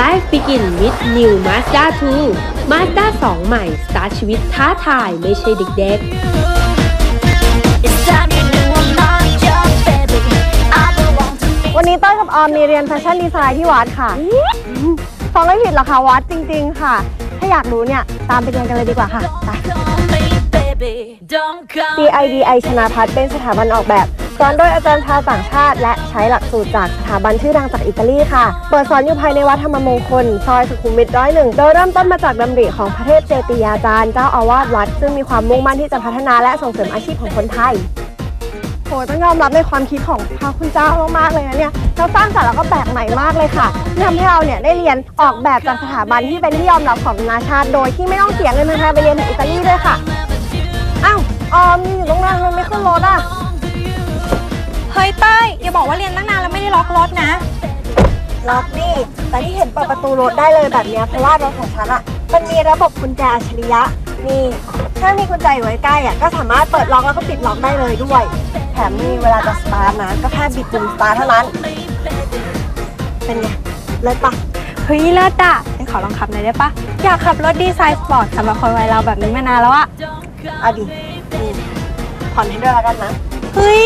Life begin with new Mazda 2 Mazda 2 ใหม่ สตาร์ทชีวิตท้าทายไม่ใช่เด็กๆ วันนี้ต้อยกับออมมีเรียนแฟชั่นดีไซน์ที่วัดค่ะฟังไม่ผิดหรอกค่ะวัดจริง ๆ ค่ะ ถ้าอยากรู้เนี่ย ตามไปเรียนกันเลยดีกว่าค่ะไป CIDI ชนาพัฒน์เป็นสถาบันออกแบบ สอนโดยอาจารย์ชาวต่างชาติ และใช้หลักสูตรจากสถาบันชื่อดังจากอิตาลีค่ะ เปิดสอนอยู่ภายในวัดธรรมมงคล ซอยสุขุมวิทร้อยหนึ่งโดยเริ่มต้นมาจากดำริของพระเทพเจติยาจารย์เจ้าอาวาสวัด ซึ่งมีความมุ่งมั่นที่จะพัฒนาและส่งเสริมอาชีพของคนไทยโหต้องยอมรับในความคิดของพระคุณเจ้ามากๆเลยนะเนี่ยเราสร้างสรรค์แล้วก็แปลกใหม่มากเลยค่ะทำให้เราเนี่ยได้เรียนออกแบบจากสถาบันที่เป็นที่ยอมรับของนานาชาติ โดยที่ไม่ต้องเสียเงินแพงๆไปเรียนถึงอิตาลีด้วยค่ะอ้าวออมยืนอยู่ตรงนั้นไม่ขึ้นรถอะเฮ้ย เต้ยอย่าบอกว่าเรียนตั้งนานแล้วไม่ได้ล็อกรถนะ ล็อกนี่ แต่ที่เห็นเปิดประตูรถได้เลยแบบเนี้ยเพราะว่ารถของฉันอะมันมีระบบกุญแจอัจฉริยะ นี่ ถ้ามีกุญแจอยู่ใกล้ๆอะก็สามารถเปิดล็อกแล้วก็ปิดล็อกได้เลยด้วย แถมนี่เวลาจะสตาร์ทนะก็แค่บิดปุ่มสตาร์ทเท่านั้น เป็นไงเลิศปะเฮ้ยเลิศอะฉันขอลองขับหน่อยได้ปะอยากขับรถดีไซน์สปอร์ตสำหรับคนวัยเราแบบนี้มานานแล้วอะเอาดินี่ผ่อนให้ด้วยแล้วกันนะ เฮ้ย